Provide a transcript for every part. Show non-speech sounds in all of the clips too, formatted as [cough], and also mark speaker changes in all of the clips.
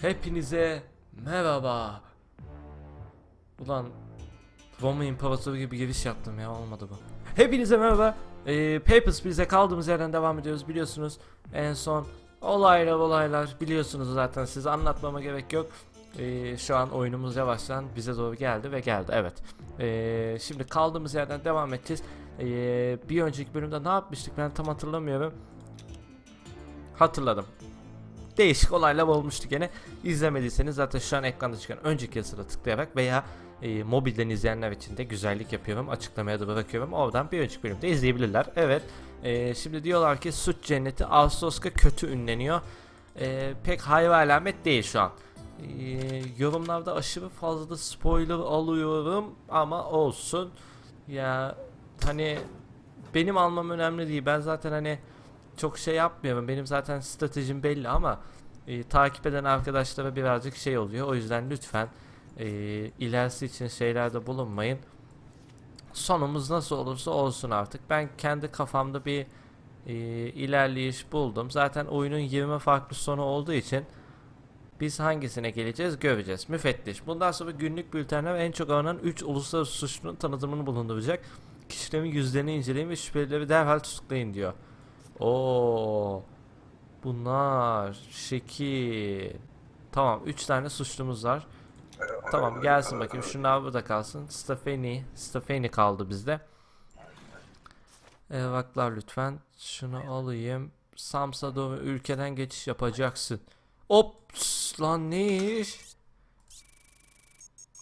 Speaker 1: Hepinize merhaba. Ulan Roma İmparatoru gibi giriş yaptım ya olmadı bu. Hepinize merhaba. Ee, Papers bize kaldığımız yerden devam ediyoruz biliyorsunuz. En son olaylar olaylar biliyorsunuz zaten size anlatmama gerek yok. Ee, şu an oyunumuz yavaştan bize doğru geldi ve geldi evet. Ee, şimdi kaldığımız yerden devam edeceğiz. Ee, bir önceki bölümde ne yapmıştık ben tam hatırlamıyorum. Hatırladım değişik olaylar olmuştu gene. İzlemediyseniz zaten şu an ekranda çıkan önceki yazıda tıklayarak veya e, mobilden izleyenler için de güzellik yapıyorum. Açıklamaya da bırakıyorum. Oradan bir önceki bölümde izleyebilirler. Evet. e, şimdi diyorlar ki Suç Cenneti Ağustos'ta kötü ünleniyor. E, pek hayra alamet değil şu an. E, yorumlarda aşırı fazla spoiler alıyorum ama olsun. Ya hani benim almam önemli değil. Ben zaten hani çok şey yapmıyorum. Benim zaten stratejim belli ama e, takip eden arkadaşlara birazcık şey oluyor. O yüzden lütfen e, ilerisi için şeylerde bulunmayın. Sonumuz nasıl olursa olsun artık. Ben kendi kafamda bir e, ilerleyiş buldum. Zaten oyunun 20 farklı sonu olduğu için biz hangisine geleceğiz göreceğiz. Müfettiş. Bundan sonra günlük bültenler en çok aranan 3 uluslararası suçlunun tanıtımını bulunduracak. Kişilerin yüzlerini inceleyin ve şüphelileri derhal tutuklayın diyor. Oo. Bunlar şekil. Tamam 3 tane suçlumuz var. Tamam gelsin bakayım şunlar burada kalsın. Stefani, Stefani kaldı bizde. Evraklar lütfen. Şunu alayım. Samsa doğru ülkeden geçiş yapacaksın. Ops lan ne iş?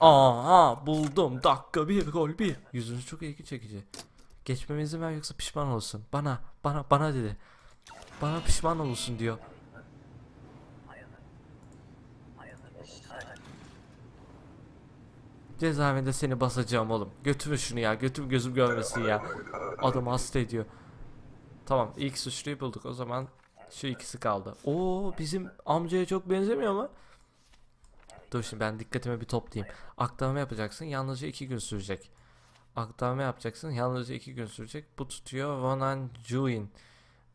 Speaker 1: Aha buldum. Dakika bir gol bir. Yüzünüz çok ilgi çekici. Geçmeme izin ver yoksa pişman olursun. Bana, bana, bana dedi. Bana pişman olursun diyor. Cezaevinde seni basacağım oğlum. Götürün şunu ya. Götüm gözüm görmesin ya. Adam hasta ediyor. Tamam ilk suçluyu bulduk. O zaman şu ikisi kaldı. Oo bizim amcaya çok benzemiyor mu? Dur şimdi ben dikkatimi bir toplayayım. Aktarma yapacaksın. Yalnızca iki gün sürecek. Aktarma yapacaksın. Yalnızca iki gün sürecek. Bu tutuyor Ronan Juin.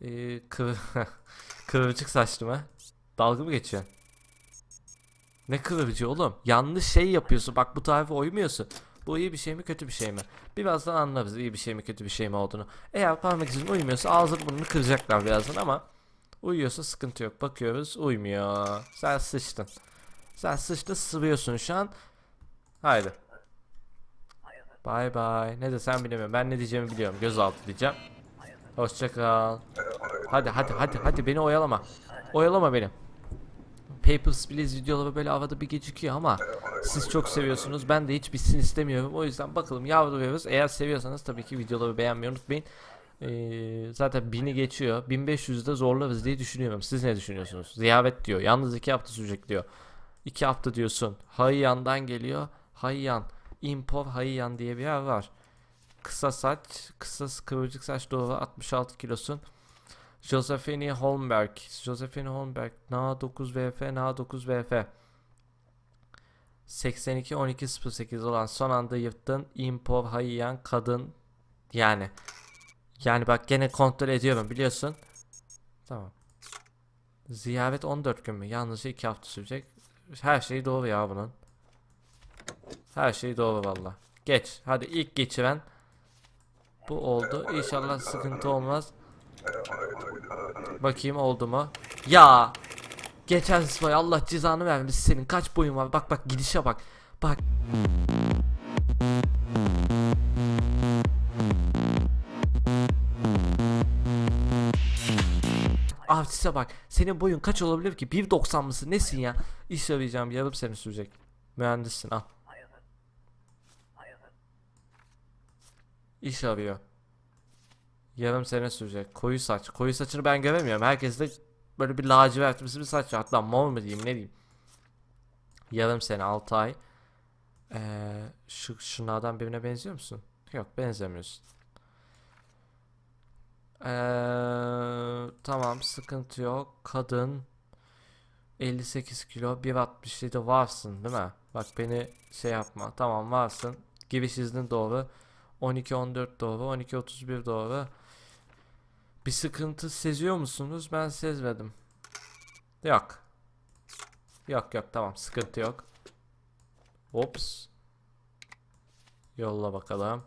Speaker 1: Ee, kıvır [laughs] kıvırcık saçlı mı? Dalga mı geçiyor? Ne kıvırcı oğlum? Yanlış şey yapıyorsun. Bak bu tarife uymuyorsun. Bu iyi bir şey mi kötü bir şey mi? Birazdan anlarız iyi bir şey mi kötü bir şey mi olduğunu. Eğer parmak izin uymuyorsa ağzını burnunu kıracaklar birazdan ama uyuyorsa sıkıntı yok. Bakıyoruz uymuyor. Sen sıçtın. Sen sıçtın sıvıyorsun şu an. Haydi. Bye bye. Ne desem bilemiyorum. Ben ne diyeceğimi biliyorum. Gözaltı diyeceğim. Hoşça kal. Hadi hadi hadi hadi beni oyalama. Oyalama beni. Papers, Please videoları böyle havada bir gecikiyor ama siz çok seviyorsunuz. Ben de hiç bitsin istemiyorum. O yüzden bakalım yavruyoruz. Eğer seviyorsanız tabii ki videoları beğenmeyi unutmayın. Ee, zaten 1000'i geçiyor. 1500'de zorlarız diye düşünüyorum. Siz ne düşünüyorsunuz? Ziyaret diyor. Yalnız 2 hafta sürecek diyor. 2 hafta diyorsun. Hayyan'dan geliyor. Hayyan. Impor Hayyan diye bir yer var. Kısa saç, kısa kıvırcık saç doğru 66 kilosun. Josephine Holmberg. Josephine Holmberg. Na 9 VF, Na 9 VF. 82 12 08 olan son anda yırttın. Impor Hayyan kadın yani. Yani bak gene kontrol ediyorum biliyorsun. Tamam. Ziyaret 14 gün mü? Yalnızca 2 hafta sürecek. Her şey doğru ya bunun. Her şey doğru valla. Geç. Hadi ilk geçiren bu oldu. İnşallah sıkıntı olmaz. Bakayım oldu mu? Ya. Geçen sıfır Allah cezanı vermiş senin. Kaç boyun var? Bak bak gidişe bak. Bak. Artiste bak. Senin boyun kaç olabilir ki? 1.90 mısın? Nesin ya? İş arayacağım. Yarım sene sürecek. Mühendissin al. İş arıyor. Yarım sene sürecek. Koyu saç. Koyu saçını ben göremiyorum. Herkes de böyle bir lacivertimsi bir saç. Hatta mor mu diyeyim ne diyeyim. Yarım sene 6 ay. Ee, şu şunlardan birine benziyor musun? Yok benzemiyorsun. Ee, tamam sıkıntı yok. Kadın 58 kilo 1.67 varsın değil mi? Bak beni şey yapma. Tamam varsın. Giriş iznin doğru. 12-14 doğru. 12-31 doğru. Bir sıkıntı seziyor musunuz? Ben sezmedim. Yok. Yok yok tamam sıkıntı yok. Ops. Yolla bakalım.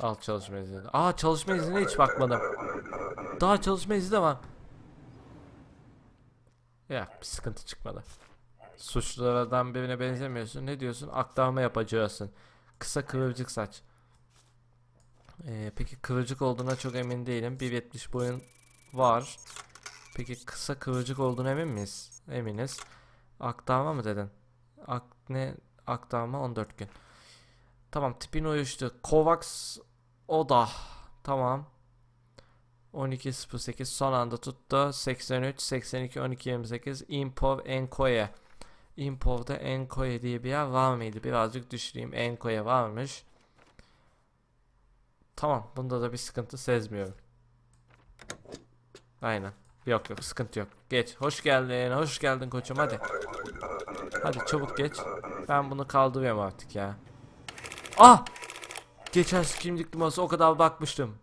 Speaker 1: Al çalışma izni. Aa çalışma iznine hiç bakmadım. Daha çalışma izni de var. Ya bir sıkıntı çıkmadı. Suçlulardan birine benzemiyorsun. Ne diyorsun? Aktarma yapacaksın. Kısa kıvırcık saç. Ee, peki kıvırcık olduğuna çok emin değilim. 1.70 boyun var. Peki kısa kıvırcık olduğuna emin miyiz? Eminiz. Aktarma mı dedin? Ak ne? Aktarma 14 gün. Tamam tipin uyuştu. Kovacs Oda. Tamam. 12.08 son anda tuttu. 83, 82, 12, 28. Impov Enkoye. Impov'da Enkoye diye bir yer var mıydı? Birazcık düşüreyim. Enkoye varmış. Tamam. Bunda da bir sıkıntı sezmiyorum. Aynen. Yok yok sıkıntı yok. Geç. Hoş geldin. Hoş geldin koçum hadi. Hadi çabuk geç. Ben bunu kaldırıyorum artık ya. Ah! Geçen kimlik numarası o kadar bakmıştım.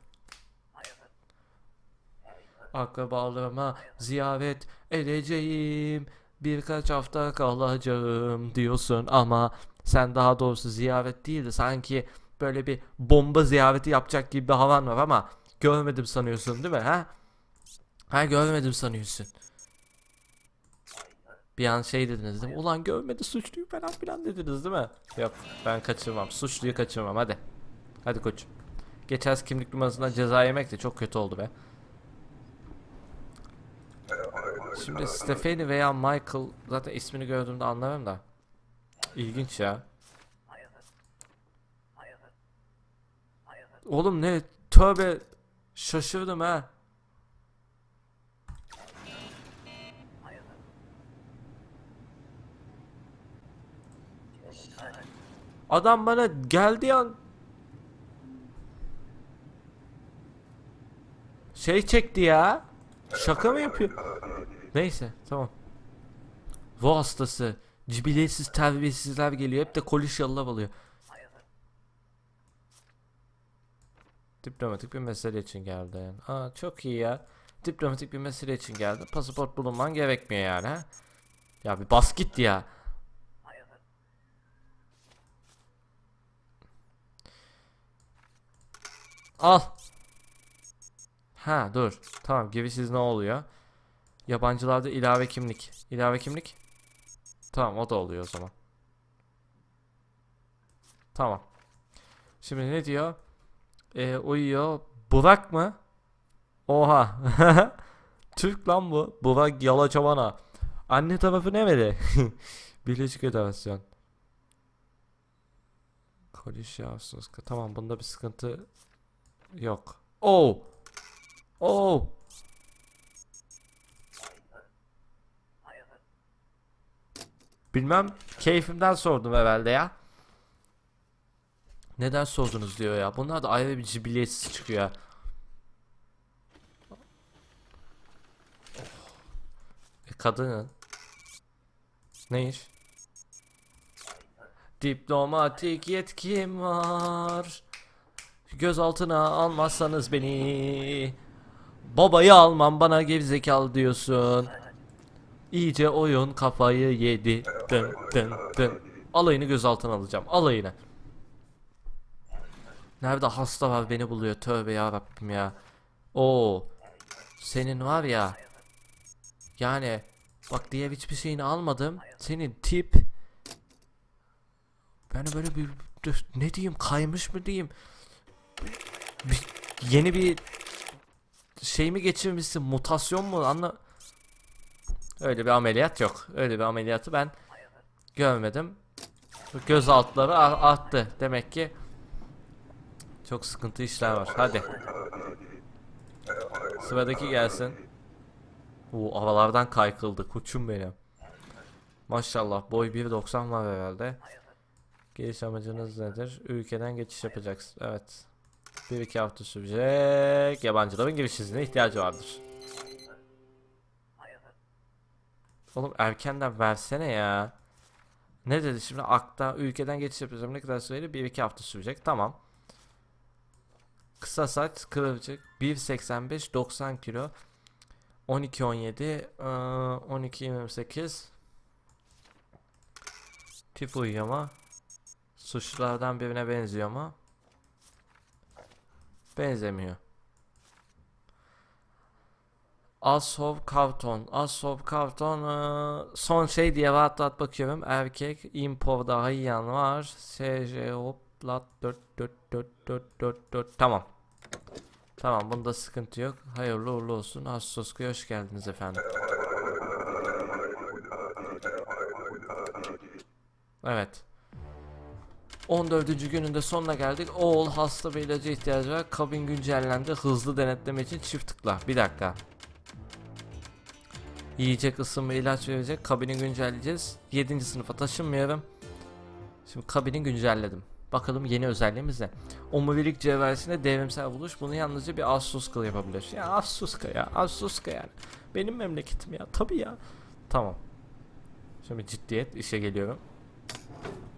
Speaker 1: Akrabalarıma ziyaret edeceğim. Birkaç hafta kalacağım diyorsun ama sen daha doğrusu ziyaret değil de sanki böyle bir bomba ziyareti yapacak gibi bir havan var ama görmedim sanıyorsun değil mi ha? Ha görmedim sanıyorsun. Bir an şey dediniz değil mi? Ulan görmedi suçluyu falan filan dediniz değil mi? Yok ben kaçırmam. Suçluyu kaçırmam hadi. Hadi koçum. Geçen kimlik numarasından ceza yemek de çok kötü oldu be. Şimdi Stephanie veya Michael zaten ismini gördüğümde anlarım da. İlginç ya. Oğlum ne? Tövbe. Şaşırdım ha. Adam bana geldiği an şey çekti ya. Şaka mı yapıyor? Neyse tamam. Bu hastası. Cibiletsiz terbiyesizler geliyor. Hep de koliş yallah alıyor. Diplomatik bir mesele için geldi. Aa çok iyi ya. Diplomatik bir mesele için geldi. Pasaport bulunman gerekmiyor yani ha. Ya bir bas git ya. Al. Ha dur. Tamam giriş ne oluyor? Yabancılarda ilave kimlik. İlave kimlik. Tamam o da oluyor o zaman. Tamam. Şimdi ne diyor? Ee, uyuyor. Burak mı? Oha. [laughs] Türk lan bu. Burak Yalaçovana. Anne tarafı nerede? [laughs] Birleşik Federasyon. Kolis Yavuz. Tamam bunda bir sıkıntı yok. Oh. Oh. Bilmem keyfimden sordum herhalde ya. Neden sordunuz diyor ya. Bunlar da ayrı bir cibiliyetsiz çıkıyor ya. E, kadının. Ne iş? Diplomatik yetkim var. Gözaltına almazsanız beni. Babayı almam bana gerizekalı diyorsun. İyice oyun kafayı yedi. Dın dın dın. Alayını gözaltına alacağım. Alayını. Nerede hasta var beni buluyor. Tövbe ya Rabbim ya. Oo. Senin var ya. Yani bak diğer hiçbir şeyini almadım. Senin tip ben böyle bir ne diyeyim kaymış mı diyeyim. Bir- yeni bir şey mi geçirmişsin mutasyon mu anla öyle bir ameliyat yok öyle bir ameliyatı ben görmedim göz altları a- arttı demek ki çok sıkıntı işler var hadi sıradaki gelsin Bu havalardan kaykıldı kuçum benim maşallah boy 1.90 var herhalde Geliş amacınız nedir? Ülkeden geçiş yapacaksın. Evet. Bir iki hafta sürecek. Yabancıların giriş iznine ihtiyacı vardır. Oğlum erkenden versene ya. Ne dedi şimdi? Akta ülkeden geçiş yapacağım. Ne kadar? Bir iki hafta sürecek. Tamam. Kısa saç, kıvırcık, 1.85, 90 kilo. 12 17 eee, 12 28 Tip uyuyor mu? Suçlulardan birine benziyor mu? Benzemiyor. Asov Kavton. Asov Kavton eee, son şey diye rahat bakıyorum. Erkek impor daha yan var. SJ hoplat 4 4 4 4 4 4 tamam. Tamam bunda sıkıntı yok. Hayırlı uğurlu olsun. Asosku'ya hoş geldiniz efendim. Evet. 14. gününde sonuna geldik. Oğul hasta bir ilaca ihtiyacı var. Kabin güncellendi. Hızlı denetleme için çift tıkla. Bir dakika. Yiyecek ısınma ilaç verecek. Kabini güncelleyeceğiz. 7. sınıfa taşınmıyorum. Şimdi kabini güncelledim. Bakalım yeni özelliğimiz ne? Omurilik cevherisinde devrimsel buluş. Bunu yalnızca bir Asuska yapabilir. Ya Asuska ya. Asuska yani. Benim memleketim ya. Tabii ya. Tamam. Şimdi ciddiyet işe geliyorum.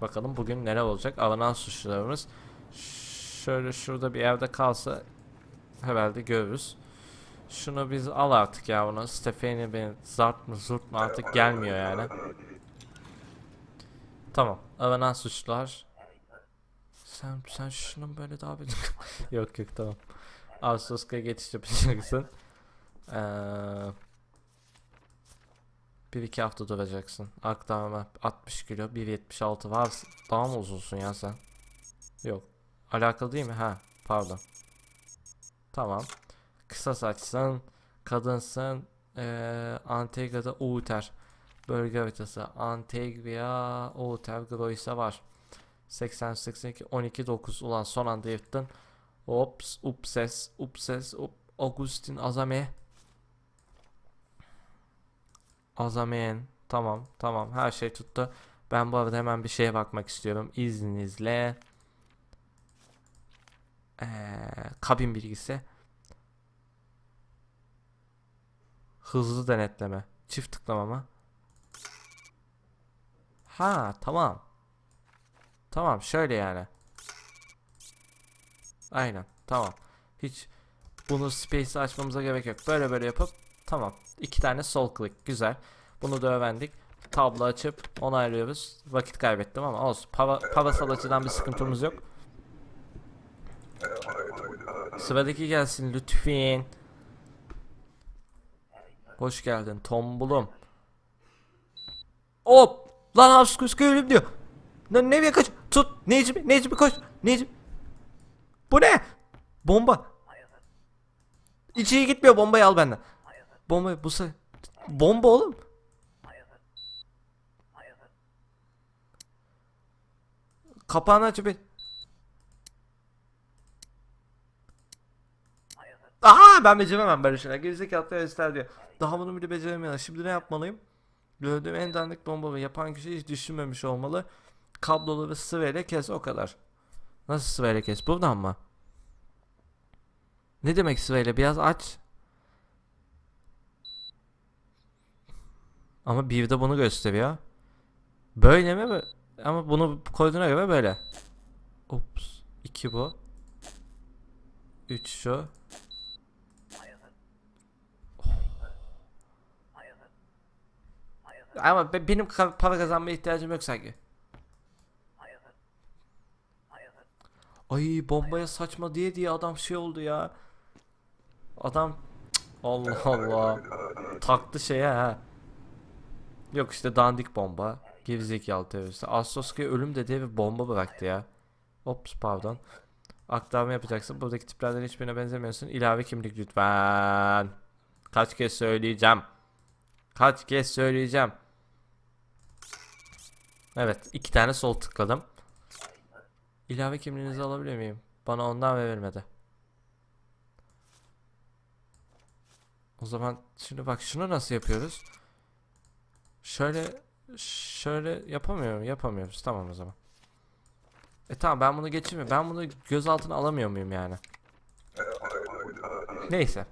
Speaker 1: Bakalım bugün neler olacak. Alınan suçlularımız şöyle şurada bir yerde kalsa herhalde görürüz. Şunu biz al artık ya bunu. Stefani beni zart mı zurt mu artık gelmiyor yani. Tamam. Aranan suçlular. Sen sen şunun böyle daha [laughs] bir yok yok tamam. Ağustos'a geçiş yapacaksın. Ee, bir iki hafta duracaksın. Aktarma 60 kilo 1.76 var. Daha mı uzunsun ya sen? Yok. Alakalı değil mi? Ha pardon. Tamam. Kısa saçsın. Kadınsın. Ee, Antegra'da Outer. Bölge haritası. Antegria Outer Grois'a var. 80 82 12 9 ulan son anda yırttın. Ops, upses, upses, up, Augustin Azame. Azameyen. Tamam, tamam. Her şey tuttu. Ben bu arada hemen bir şeye bakmak istiyorum. İzninizle. Ee, kabin bilgisi. Hızlı denetleme. Çift tıklama mı? Ha, tamam. Tamam şöyle yani. Aynen tamam. Hiç bunu space'i açmamıza gerek yok. Böyle böyle yapıp tamam. İki tane sol click güzel. Bunu da öğrendik. Tablo açıp onaylıyoruz. Vakit kaybettim ama olsun. Para, parasal açıdan bir sıkıntımız yok. Sıradaki gelsin lütfen. Hoş geldin tombulum. Hop! Lan Hafskuska ölüm diyor. Ne, nereye kaç? Tut. Necmi, Necmi koş. Necmi. Bu ne? Bomba. İçeri gitmiyor bombayı al benden. Bomba bu se Bomba oğlum. Kapağını aç bir. Aa ben beceremem şeyler. Gerizekalı teröristler diyor. Daha bunu bile beceremiyorlar. Şimdi ne yapmalıyım? Gördüğüm en dandik bombayı yapan kişi hiç düşünmemiş olmalı. Kablolu ve sıvıyla kes o kadar. Nasıl sıvıyla kes? Buradan mı? Ne demek sıvıyla? Biraz aç. Ama bir de bunu gösteriyor. Böyle mi? Ama bunu koyduğuna göre böyle. Ups. 2 bu. 3 şu. Ama be- benim para kazanmaya ihtiyacım yok sanki. Ay bombaya saçma diye diye adam şey oldu ya. Adam Allah Allah. Taktı şeye ha. Yok işte dandik bomba. Gerizekalı terörist. Astroski'ye ölüm dediği bir bomba bıraktı ya. Ops pardon. Aktarma yapacaksın. Buradaki tiplerden hiçbirine benzemiyorsun. İlave kimlik lütfen. Kaç kez söyleyeceğim. Kaç kez söyleyeceğim. Evet. iki tane sol tıkladım. İlave kimliğinizi alabilir miyim? Bana ondan verilmedi. O zaman şimdi bak şunu nasıl yapıyoruz? Şöyle şöyle yapamıyorum. Yapamıyoruz. Tamam o zaman. E tamam ben bunu geçirmiyorum. Ben bunu gözaltına alamıyor muyum yani? Neyse.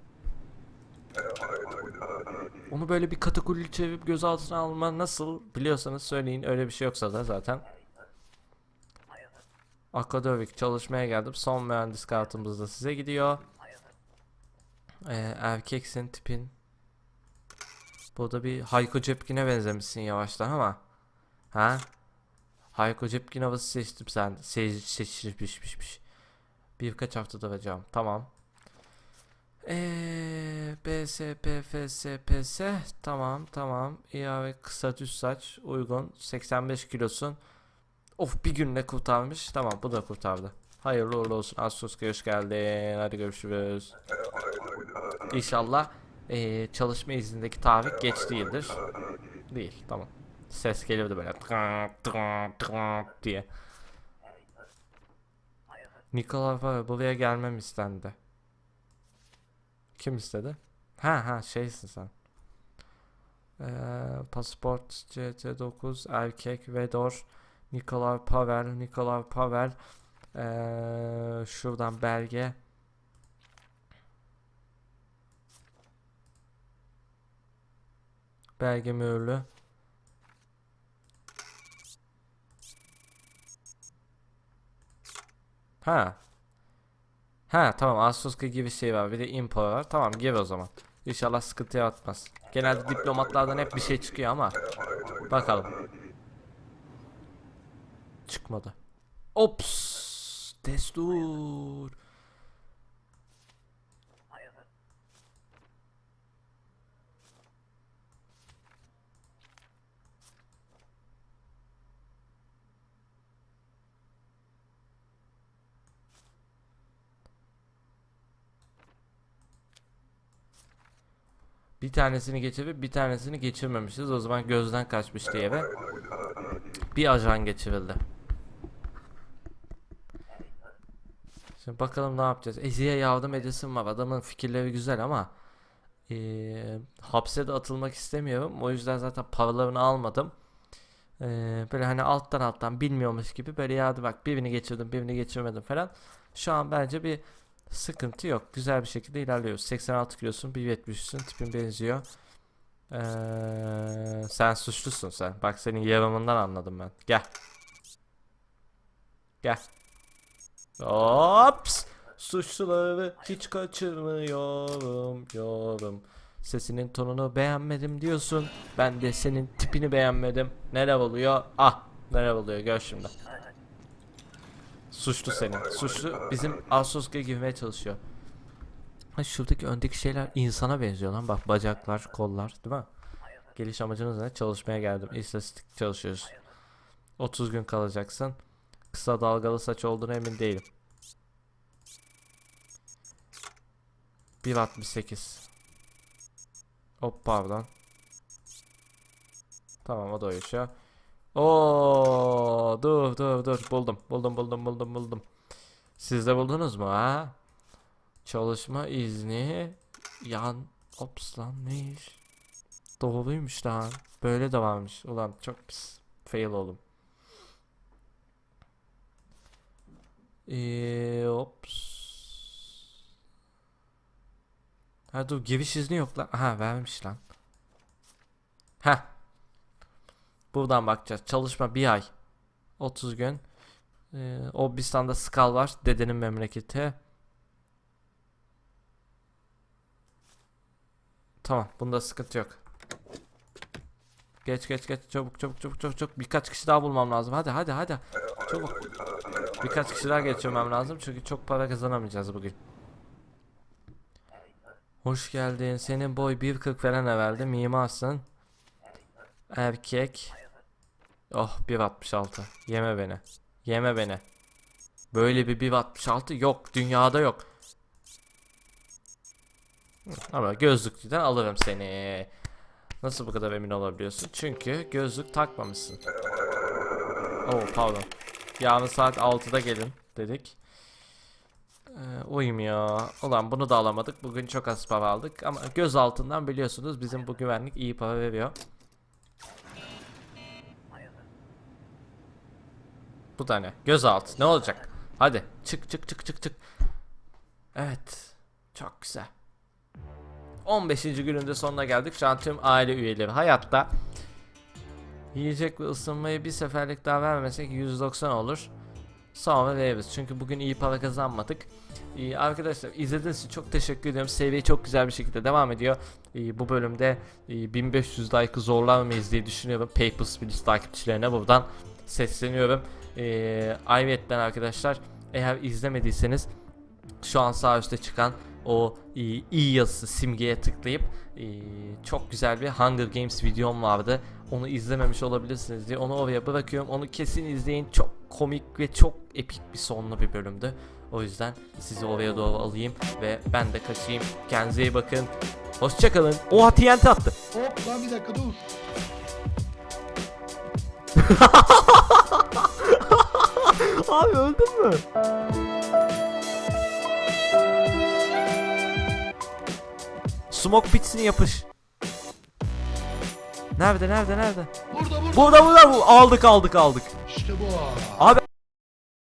Speaker 1: Onu böyle bir katakulli çevirip gözaltına alma nasıl biliyorsanız söyleyin. Öyle bir şey yoksa da zaten. Akademik çalışmaya geldim. Son mühendis kartımız da size gidiyor. Ee, erkeksin tipin. Burada bir Hayko Cepkin'e benzemişsin yavaştan ama. Ha? Hayko Cepkin havası seçtim sen. Se seçmişmiş. Birkaç haftada vereceğim. Tamam. Eee BS PFS PS tamam tamam. İave kısa düz saç uygun. 85 kilosun. Of bir günle kurtarmış. Tamam bu da kurtardı. Hayırlı uğurlu olsun. Asus'ka hoş geldin. Hadi görüşürüz. İnşallah eee, çalışma iznindeki tarih geç değildir. Değil tamam. Ses geliyordu böyle. Diye. Nikola buraya gelmem istendi kim istedi? Ha ha şeysin sen. Ee, pasaport CT9 erkek Vedor Nikolay Pavel Nikolay Pavel ee, şuradan belge belge mühürlü ha Ha tamam Asuska gibi şey var. Bir de info var. Tamam gir o zaman. İnşallah sıkıntıya atmaz. Genelde diplomatlardan hep bir şey çıkıyor ama. Bakalım. Çıkmadı. Ops. Destur. Bir tanesini geçirip bir tanesini geçirmemişiz. O zaman gözden kaçmış diye ve bir ajan geçirildi. Şimdi bakalım ne yapacağız. Ezi'ye yardım edesim var. Adamın fikirleri güzel ama eee, hapse de atılmak istemiyorum. O yüzden zaten paralarını almadım. Eee, böyle hani alttan alttan bilmiyormuş gibi böyle yardım bak birini geçirdim birini geçirmedim falan. Şu an bence bir Sıkıntı yok. Güzel bir şekilde ilerliyoruz. 86 kilosun, 1.70'sin, tipin benziyor. Ee, sen suçlusun sen. Bak senin yarımından anladım ben. Gel. Gel. Ops. Suçluları hiç kaçırmıyorum. Yorum. Sesinin tonunu beğenmedim diyorsun. Ben de senin tipini beğenmedim. Neler oluyor? Ah. Neler oluyor? Gör şimdi. Suçlu senin. Suçlu bizim Asus'a girmeye çalışıyor. Ha şuradaki öndeki şeyler insana benziyor lan. Bak bacaklar, kollar, değil mi? Geliş amacınız ne? Çalışmaya geldim. İstatistik çalışıyoruz. 30 gün kalacaksın. Kısa dalgalı saç olduğuna emin değilim. 1.68 Hop pardon. Tamam o da yaşıyor. Oo, dur dur dur buldum buldum buldum buldum buldum. Siz de buldunuz mu ha? Çalışma izni yan ops lan ne iş? Doğruymuş lan. Böyle de varmış. Ulan çok pis. Fail oldum. Eee ops. Ha dur giriş izni yok lan. Aha vermiş lan. Ha Buradan bakacağız. Çalışma bir ay. 30 gün. Ee, Obistan'da Skal var. Dedenin memleketi. Tamam. Bunda sıkıntı yok. Geç geç geç. Çabuk çabuk çabuk çabuk çabuk. Birkaç kişi daha bulmam lazım. Hadi hadi hadi. Çabuk. Birkaç kişi daha geçirmem lazım. Çünkü çok para kazanamayacağız bugün. Hoş geldin. Senin boy 1.40 falan evveldi. Mimarsın. Erkek. Oh 1.66. Yeme beni. Yeme beni. Böyle bir 1.66 yok. Dünyada yok. Ama gözlüklüden alırım seni. Nasıl bu kadar emin olabiliyorsun? Çünkü gözlük takmamışsın. Oh pardon. Yarın saat 6'da gelin dedik. Ee, ya. Ulan bunu da alamadık. Bugün çok az para aldık. Ama göz altından biliyorsunuz bizim bu güvenlik iyi para veriyor. Bu da ne? Gözaltı. Ne olacak? Hadi. Çık çık çık çık çık. Evet. Çok güzel. 15. gününde sonuna geldik. Şu an tüm aile üyeleri hayatta. Yiyecek ve ısınmayı bir seferlik daha vermesek 190 olur. Sonra veririz. Çünkü bugün iyi para kazanmadık. Ee, arkadaşlar izlediğiniz için çok teşekkür ediyorum. Seviye çok güzel bir şekilde devam ediyor. Ee, bu bölümde e, 1500 like'ı zorlar mıyız diye düşünüyorum. Papers, Please takipçilerine buradan sesleniyorum. Ee, ayrıca arkadaşlar eğer izlemediyseniz şu an sağ üstte çıkan o e, i yazısı simgeye tıklayıp e, çok güzel bir Hunger Games videom vardı. Onu izlememiş olabilirsiniz diye onu oraya bırakıyorum. Onu kesin izleyin. Çok komik ve çok epik bir sonlu bir bölümdü. O yüzden sizi oraya doğru alayım ve ben de kaçayım. Kendinize iyi bakın. Hoşçakalın. Oha TNT attı.
Speaker 2: Hop lan bir dakika dur. [laughs]
Speaker 1: Abi öldün mü? Smoke pitsini yapış. Nerede nerede nerede?
Speaker 2: Burada burada.
Speaker 1: Burada burada bu. Aldık aldık aldık.